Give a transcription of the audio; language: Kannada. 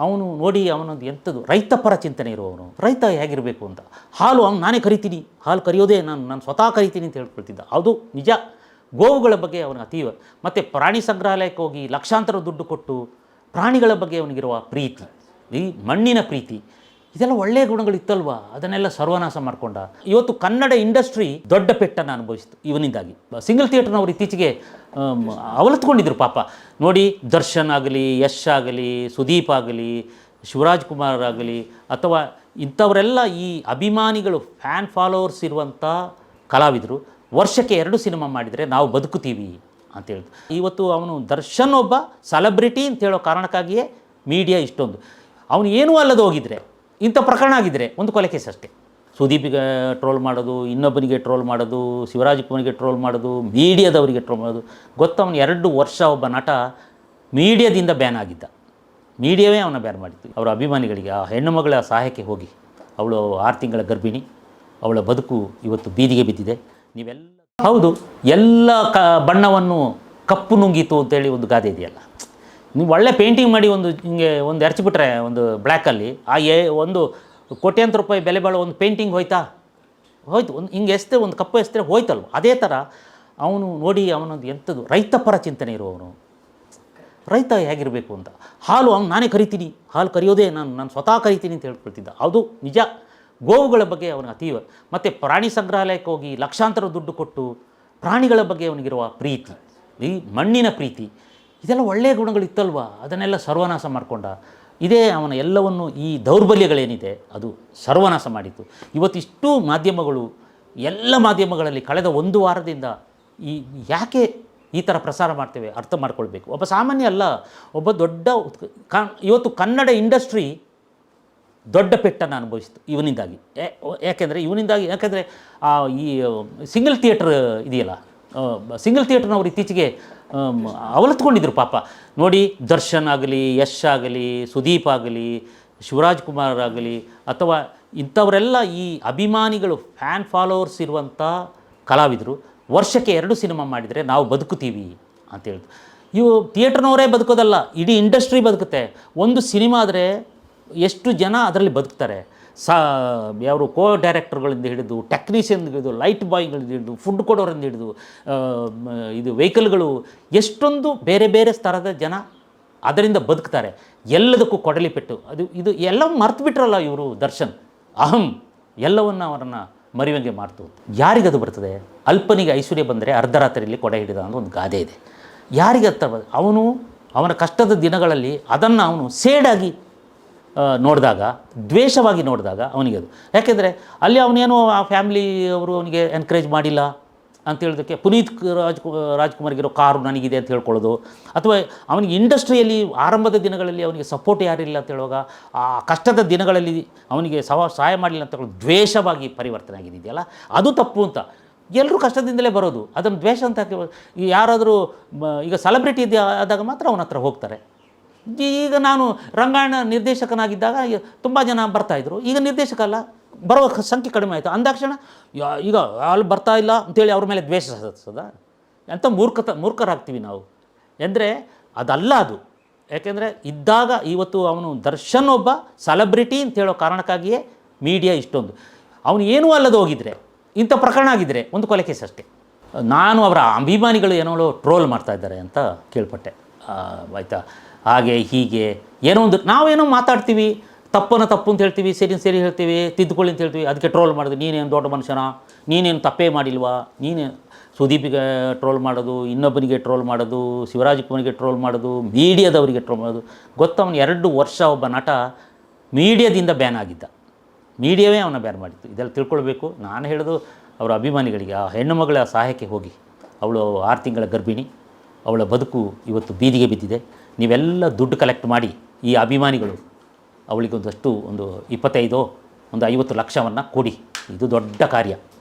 ಅವನು ನೋಡಿ ಅವನೊಂದು ಎಂಥದ್ದು ರೈತಪರ ಚಿಂತನೆ ಇರುವವನು. ರೈತ ಹೇಗಿರಬೇಕು ಅಂತ. ಹಾಲು ಅವ್ನು ನಾನೇ ಕರಿತೀನಿ. ಹಾಲು ಕರೆಯೋದೇ ನಾನು ನಾನು ಸ್ವತಃ ಕರಿತೀನಿ ಅಂತ ಹೇಳ್ಕೊಳ್ತಿದ್ದ. ಅದು ನಿಜ. ಗೋವುಗಳ ಬಗ್ಗೆ ಅವನ ಅತೀವ. ಮತ್ತು ಪ್ರಾಣಿ ಸಂಗ್ರಹಾಲಯಕ್ಕೆ ಹೋಗಿ ಲಕ್ಷಾಂತರ ದುಡ್ಡು ಕೊಟ್ಟು ಪ್ರಾಣಿಗಳ ಬಗ್ಗೆ ಅವನಿಗಿರುವ ಪ್ರೀತಿ. ಈ ಮಣ್ಣಿನ ಪ್ರೀತಿ. ಇದೆಲ್ಲ ಒಳ್ಳೆಯ ಗುಣಗಳಿತ್ತಲ್ವಾ? ಅದನ್ನೆಲ್ಲ ಸರ್ವನಾಶ ಮಾಡಿಕೊಂಡ. ಇವತ್ತು ಕನ್ನಡ ಇಂಡಸ್ಟ್ರಿ ದೊಡ್ಡ ಪೆಟ್ಟನ್ನು ಅನುಭವಿಸಿತು ಇವನಿಂದಾಗಿ. ಸಿಂಗಲ್ ಥಿಯೇಟರ್ನವರು ಇತ್ತೀಚೆಗೆ ಅವಲತ್ಕೊಂಡಿದ್ರು ಪಾಪ. ನೋಡಿ, ದರ್ಶನ್ ಆಗಲಿ, ಯಶ್ ಆಗಲಿ, ಸುದೀಪ್ ಆಗಲಿ, ಶಿವರಾಜ್ ಕುಮಾರ್ ಆಗಲಿ, ಅಥವಾ ಇಂಥವರೆಲ್ಲ ಈ ಅಭಿಮಾನಿಗಳು, ಫ್ಯಾನ್ ಫಾಲೋವರ್ಸ್ ಇರುವಂಥ ಕಲಾವಿದರು, ವರ್ಷಕ್ಕೆ ಎರಡು ಸಿನಿಮಾ ಮಾಡಿದರೆ ನಾವು ಬದುಕುತ್ತೀವಿ ಅಂತ ಹೇಳಿದ್ರು ಇವತ್ತು ಅವನು ದರ್ಶನ್ ಒಬ್ಬ ಸೆಲೆಬ್ರಿಟಿ ಅಂತ ಹೇಳೋ ಕಾರಣಕ್ಕಾಗಿಯೇ ಮೀಡಿಯಾ ಇಷ್ಟೊಂದು. ಅವನು ಏನೂ ಅಲ್ಲದೆ ಹೋಗಿದ್ರೆ ಇಂಥ ಪ್ರಕರಣ ಆಗಿದ್ದರೆ ಒಂದು ಕೊಲೆ ಕೇಸ್ ಅಷ್ಟೇ. ಸುದೀಪಿಗೆ ಟ್ರೋಲ್ ಮಾಡೋದು, ಇನ್ನೊಬ್ಬನಿಗೆ ಟ್ರೋಲ್ ಮಾಡೋದು, ಶಿವರಾಜ್ ಕುಮಾರ್ಗೆ ಟ್ರೋಲ್ ಮಾಡೋದು, ಮೀಡಿಯಾದವರಿಗೆ ಟ್ರೋಲ್ ಮಾಡೋದು. ಗೊತ್ತು ಅವನು ಎರಡು ವರ್ಷ ಒಬ್ಬ ನಟ ಮೀಡಿಯಾದಿಂದ ಬ್ಯಾನ್ ಆಗಿದ್ದ. ಮೀಡಿಯಾವೇ ಅವನ ಬ್ಯಾನ್ ಮಾಡಿತ್ತು ಅವರ ಅಭಿಮಾನಿಗಳಿಗೆ, ಆ ಹೆಣ್ಣು ಮಗಳ ಸಹಾಯಕ್ಕೆ ಹೋಗಿ. ಅವಳು ಆರು ತಿಂಗಳ ಗರ್ಭಿಣಿ. ಅವಳ ಬದುಕು ಇವತ್ತು ಬೀದಿಗೆ ಬಿದ್ದಿದೆ. ನೀವೆಲ್ಲ ಹೌದು, ಎಲ್ಲ ಕ ಬಣ್ಣವನ್ನು ಕಪ್ಪು ನುಂಗಿತು ಅಂತೇಳಿ ಒಂದು ಗಾದೆ ಇದೆಯಲ್ಲ. ನೀವು ಒಳ್ಳೆ ಪೇಂಟಿಂಗ್ ಮಾಡಿ ಒಂದು ಹಿಂಗೆ ಒಂದು ಎರಚಿಬಿಟ್ರೆ ಒಂದು ಬ್ಲ್ಯಾಕಲ್ಲಿ ಆ ಏ ಒಂದು ಕೋಟ್ಯಾಂತರ ರೂಪಾಯಿ ಬೆಲೆ ಬಾಳೋ ಒಂದು ಪೇಂಟಿಂಗ್ ಹೋಯ್ತಾ? ಹೋಯ್ತು. ಒಂದು ಹಿಂಗೆ ಎಸ್ತೆ, ಒಂದು ಕಪ್ಪು ಎಸ್ತೆ ಹೋಯ್ತಲ್ವ? ಅದೇ ಥರ ಅವನು ನೋಡಿ ಅವನೊಂದು ಎಂಥದ್ದು ರೈತಪರ ಚಿಂತನೆ ಇರುವವನು. ರೈತ ಹೇಗಿರಬೇಕು ಅಂತ. ಹಾಲು ಅವ್ನು ನಾನೇ ಕರಿತೀನಿ. ಹಾಲು ಕರೆಯೋದೇ ನಾನು ನಾನು ಸ್ವತಃ ಕರಿತೀನಿ ಅಂತ ಹೇಳ್ಕೊಳ್ತಿದ್ದ. ಅದು ನಿಜ. ಗೋವುಗಳ ಬಗ್ಗೆ ಅವನಿಗೆ ಅತೀವ. ಮತ್ತು ಪ್ರಾಣಿ ಸಂಗ್ರಹಾಲಯಕ್ಕೆ ಹೋಗಿ ಲಕ್ಷಾಂತರ ದುಡ್ಡು ಕೊಟ್ಟು ಪ್ರಾಣಿಗಳ ಬಗ್ಗೆ ಅವನಿಗಿರುವ ಪ್ರೀತಿ. ಈ ಮಣ್ಣಿನ ಪ್ರೀತಿ. ಇದೆಲ್ಲ ಒಳ್ಳೆಯ ಗುಣಗಳಿತ್ತಲ್ವ ಅದನ್ನೆಲ್ಲ ಸರ್ವನಾಶ ಮಾಡಿಕೊಂಡ. ಇದೇ ಅವನ ಎಲ್ಲವನ್ನು ಈ ದೌರ್ಬಲ್ಯಗಳೇನಿದೆ, ಅದು ಸರ್ವನಾಶ ಮಾಡಿತು ಇವತ್ತಿಷ್ಟು ಮಾಧ್ಯಮಗಳು, ಎಲ್ಲ ಮಾಧ್ಯಮಗಳಲ್ಲಿ ಕಳೆದ ಒಂದು ವಾರದಿಂದ ಈ ಯಾಕೆ ಈ ಥರ ಪ್ರಸಾರ ಮಾಡ್ತೇವೆ ಅರ್ಥ ಮಾಡ್ಕೊಳ್ಬೇಕು. ಒಬ್ಬ ಸಾಮಾನ್ಯ ಅಲ್ಲ, ಒಬ್ಬ ದೊಡ್ಡ ಇವತ್ತು ಕನ್ನಡ ಇಂಡಸ್ಟ್ರಿ ದೊಡ್ಡ ಪೆಟ್ಟನ್ನು ಅನುಭವಿಸಿತು ಇವನಿಂದಾಗಿ. ಯಾಕೆಂದರೆ ಇವನಿಂದಾಗಿ, ಯಾಕೆಂದರೆ ಈ ಸಿಂಗಲ್ ಥಿಯೇಟ್ರ್ ಇದೆಯಲ್ಲ ಸಿಂಗಲ್ ಥಿಯೇಟ್ರ್ನವ್ರು ಇತ್ತೀಚೆಗೆ ಅವಲತ್ಕೊಂಡಿದ್ರು ಪಾಪ. ನೋಡಿ, ದರ್ಶನ್ ಆಗಲಿ, ಯಶ್ ಆಗಲಿ, ಸುದೀಪ್ ಆಗಲಿ, ಶಿವರಾಜ್ ಕುಮಾರ್ ಆಗಲಿ, ಅಥವಾ ಇಂಥವರೆಲ್ಲ ಈ ಅಭಿಮಾನಿಗಳು ಫ್ಯಾನ್ ಫಾಲೋವರ್ಸ್ ಇರುವಂಥ ಕಲಾವಿದರು, ವರ್ಷಕ್ಕೆ ಎರಡು ಸಿನಿಮಾ ಮಾಡಿದರೆ ನಾವು ಬದುಕುತ್ತೀವಿ ಅಂತ ಹೇಳಿದ್ರು ಇವು ಥಿಯೇಟ್ರ್ನವರೇ ಬದುಕೋದಲ್ಲ, ಇಡೀ ಇಂಡಸ್ಟ್ರಿ ಬದುಕುತ್ತೆ. ಒಂದು ಸಿನಿಮಾ ಆದರೆ ಎಷ್ಟು ಜನ ಅದರಲ್ಲಿ ಬದುಕ್ತಾರೆ? ಸಾ ಯಾರು ಕೋ ಡೈರೆಕ್ಟರ್ಗಳಿಂದ ಹಿಡಿದು ಟೆಕ್ನಿಷಿಯನ್ ಹಿಡಿದು ಲೈಟ್ ಬಾಯ್ಗಳಿಂದ ಹಿಡಿದು ಫುಡ್ ಕೊಡೋರಿಂದ ಹಿಡಿದು ಇದು ವೆಹಿಕಲ್ಗಳು ಎಷ್ಟೊಂದು ಬೇರೆ ಬೇರೆ ಸ್ತರದ ಜನ ಅದರಿಂದ ಬದುಕ್ತಾರೆ. ಎಲ್ಲದಕ್ಕೂ ಕೊಡಲಿ ಪೆಟ್ಟು. ಅದು, ಇದು ಎಲ್ಲ ಮರ್ತು ಬಿಟ್ರಲ್ಲ ಇವರು ದರ್ಶನ್. ಅಹಂ, ಎಲ್ಲವನ್ನು ಅವರನ್ನು ಮರಿವಂಗೆ ಮಾಡ್ತು. ಯಾರಿಗದು ಬರ್ತದೆ? ಅಲ್ಪನಿಗೆ ಐಶ್ವರ್ಯ ಬಂದರೆ ಅರ್ಧರಾತ್ರಿಯಲ್ಲಿ ಕೊಡೆ ಹಿಡಿದ ಅಂತ ಒಂದು ಗಾದೆ ಇದೆ. ಯಾರಿಗೆ ಬ- ಅವನು ಅವನ ಕಷ್ಟದ ದಿನಗಳಲ್ಲಿ ಅದನ್ನು ಅವನು ಸೇಡಾಗಿ ನೋಡಿದಾಗ, ದ್ವೇಷವಾಗಿ ನೋಡಿದಾಗ ಅವನಿಗೆ ಅದು. ಯಾಕೆಂದರೆ ಅಲ್ಲಿ ಅವನೇನು ಆ ಫ್ಯಾಮಿಲಿ ಅವರು ಅವನಿಗೆ ಎನ್ಕರೇಜ್ ಮಾಡಿಲ್ಲ ಅಂತ ಹೇಳೋದಕ್ಕೆ ಪುನೀತ್ ರಾಜ್ ರಾಜ್ಕುಮಾರ್ಗಿರೋ ಕಾರು ನನಗಿದೆ ಅಂತ ಹೇಳ್ಕೊಳ್ಳೋದು. ಅಥವಾ ಅವನಿಗೆ ಇಂಡಸ್ಟ್ರಿಯಲ್ಲಿ ಆರಂಭದ ದಿನಗಳಲ್ಲಿ ಅವನಿಗೆ ಸಪೋರ್ಟ್ ಯಾರಿಲ್ಲ ಅಂತ ಹೇಳುವಾಗ, ಆ ಕಷ್ಟದ ದಿನಗಳಲ್ಲಿ ಅವನಿಗೆ ಸವ, ಸಹಾಯ ಮಾಡಲಿಲ್ಲ ಅಂತ ಹೇಳೋದು ದ್ವೇಷವಾಗಿ ಪರಿವರ್ತನೆ ಆಗಿದೆಯಲ್ಲ, ಅದು ತಪ್ಪು ಅಂತ. ಎಲ್ಲರೂ ಕಷ್ಟದಿಂದಲೇ ಬರೋದು. ಅದನ್ನು ದ್ವೇಷ ಅಂತ ಯಾರಾದರೂ ಈಗ ಸೆಲೆಬ್ರಿಟಿ ಆದಾಗ ಮಾತ್ರ ಅವನ ಹತ್ರ ಹೋಗ್ತಾರೆ. ಈಗ ನಾನು ರಂಗಾಯಣ ನಿರ್ದೇಶಕನಾಗಿದ್ದಾಗ ತುಂಬ ಜನ ಬರ್ತಾಯಿದ್ರು ಈಗ ನಿರ್ದೇಶಕ ಅಲ್ಲ, ಬರುವ ಸಂಖ್ಯೆ ಕಡಿಮೆ ಆಯಿತು. ಅಂದಾಕ್ಷಣ ಈಗ ಅಲ್ಲಿ ಬರ್ತಾ ಇಲ್ಲ ಅಂತೇಳಿ ಅವ್ರ ಮೇಲೆ ದ್ವೇಷ ಸದಾ ಎಂಥ ಮೂರ್ಖತ, ಮೂರ್ಖರಾಗ್ತೀವಿ ನಾವು. ಅಂದರೆ ಅದಲ್ಲ ಅದು. ಯಾಕೆಂದರೆ ಇದ್ದಾಗ ಇವತ್ತು ಅವನು ದರ್ಶನ್ ಒಬ್ಬ ಸೆಲೆಬ್ರಿಟಿ ಅಂತ ಹೇಳೋ ಕಾರಣಕ್ಕಾಗಿಯೇ ಮೀಡಿಯಾ ಇಷ್ಟೊಂದು. ಅವನು ಏನೂ ಅಲ್ಲದ ಹೋಗಿದ್ರೆ, ಇಂಥ ಪ್ರಕರಣ ಆಗಿದ್ದರೆ ಒಂದು ಕೊಲೆ ಕೇಸ್ ಅಷ್ಟೇ. ನಾನು ಅವರ ಅಭಿಮಾನಿಗಳು ಏನೋ ಟ್ರೋಲ್ ಮಾಡ್ತಾ ಇದ್ದಾರೆ ಅಂತ ಕೇಳ್ಪಟ್ಟೆ. ಆಯಿತಾ? ಹಾಗೆ ಹೀಗೆ ಏನೋ ಒಂದು ನಾವೇನೋ ಮಾತಾಡ್ತೀವಿ, ತಪ್ಪನ್ನು ತಪ್ಪು ಅಂತ ಹೇಳ್ತೀವಿ, ಸರಿ ಸರಿ ಹೇಳ್ತೀವಿ, ತಿದ್ದುಕೊಳ್ಳಿ ಅಂತ ಹೇಳ್ತೀವಿ, ಅದಕ್ಕೆ ಟ್ರೋಲ್ ಮಾಡೋದು, ನೀನೇನು ದೊಡ್ಡ ಮನುಷ್ಯನ, ನೀನೇನು ತಪ್ಪೇ ಮಾಡಿಲ್ವಾ, ನೀನೇ ಸುದೀಪಿಗೆ ಟ್ರೋಲ್ ಮಾಡೋದು, ಇನ್ನೊಬ್ಬನಿಗೆ ಟ್ರೋಲ್ ಮಾಡೋದು, ಶಿವರಾಜ್ ಕುಮಾರ್ಗೆ ಟ್ರೋಲ್ ಮಾಡೋದು, ಮೀಡಿಯಾದವರಿಗೆ ಟ್ರೋಲ್ ಮಾಡೋದು. ಗೊತ್ತವನು ಎರಡು ವರ್ಷ ಒಬ್ಬ ನಟ ಮೀಡಿಯಾದಿಂದ ಬ್ಯಾನ್ ಆಗಿದ್ದ. ಮೀಡಿಯಾವೇ ಅವನ ಬ್ಯಾನ್ ಮಾಡಿತ್ತು ಇದೆಲ್ಲ ತಿಳ್ಕೊಳ್ಬೇಕು. ನಾನು ಹೇಳೋದು ಅವರ ಅಭಿಮಾನಿಗಳಿಗೆ, ಆ ಹೆಣ್ಣು ಮಗಳ ಸಹಾಯಕ್ಕೆ ಹೋಗಿ. ಅವಳು ಆರು ತಿಂಗಳ ಗರ್ಭಿಣಿ. ಅವಳ ಬದುಕು ಇವತ್ತು ಬೀದಿಗೆ ಬಿದ್ದಿದೆ. ನೀವೆಲ್ಲ ದುಡ್ಡು ಕಲೆಕ್ಟ್ ಮಾಡಿ ಈ ಅಭಿಮಾನಿಗಳು ಅವಳಿಗೊಂದಷ್ಟು ಒಂದು ಇಪ್ಪತ್ತೈದೋ ಒಂದು ಐವತ್ತು ಲಕ್ಷವನ್ನು ಕೊಡಿ. ಇದು ದೊಡ್ಡ ಕಾರ್ಯ.